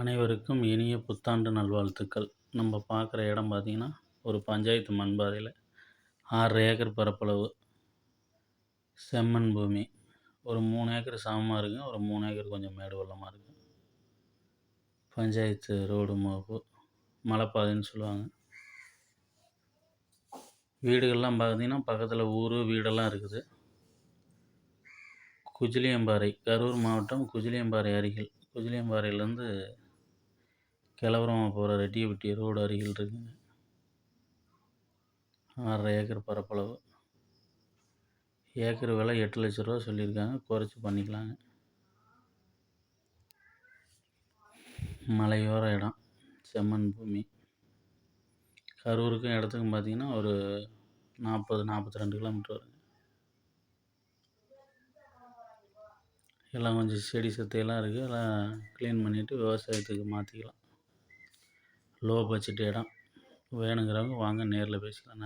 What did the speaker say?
அனைவருக்கும் இனிய புத்தாண்டு நல்வாழ்த்துக்கள். நம்ம பார்க்குற இடம் பார்த்திங்கன்னா ஒரு பஞ்சாயத்து மண்பாதையில் ஆறரை ஏக்கர் பரப்பளவு செம்மண் பூமி. ஒரு மூணு ஏக்கர் சமமாக இருக்குது ஒரு மூணு ஏக்கர் கொஞ்சம் மேடு வெள்ளமாக இருக்குது பஞ்சாயத்து ரோடு மோப்பு மலைப்பாதைன்னு சொல்லுவாங்க. வீடுகள்லாம் பார்த்திங்கன்னா பக்கத்தில் ஊர் வீடெல்லாம் இருக்குது. குஜிலியம்பாறை கரூர் மாவட்டம் குஜிலியம்பாறை அருகில். குஜிலியம்பாறையிலேருந்து கிளவரமாக போகிற ரெட்டியப்பட்டி ரோடு அருகில் இருக்குங்க. ஆறரை ஏக்கர் பரப்பளவு. ஏக்கர் விலை எட்டு லட்ச ரூபா சொல்லியிருக்காங்க. குறைச்சி பண்ணிக்கலாங்க. மலையோர இடம். செம்மண் பூமி. கரூருக்கும் இடத்துக்கும் பார்த்திங்கன்னா ஒரு நாற்பது நாற்பத்தி ரெண்டு கிலோமீட்டர் வருங்க. எல்லாம் கொஞ்சம் செடி சத்தையெல்லாம் இருக்குது எல்லாம் க்ளீன் பண்ணிவிட்டு விவசாயத்துக்கு மாற்றிக்கலாம் லோ பட்ஜெட் இடம் வேணுங்கிறவங்க வாங்க நேரில் பேசிக்கலாம்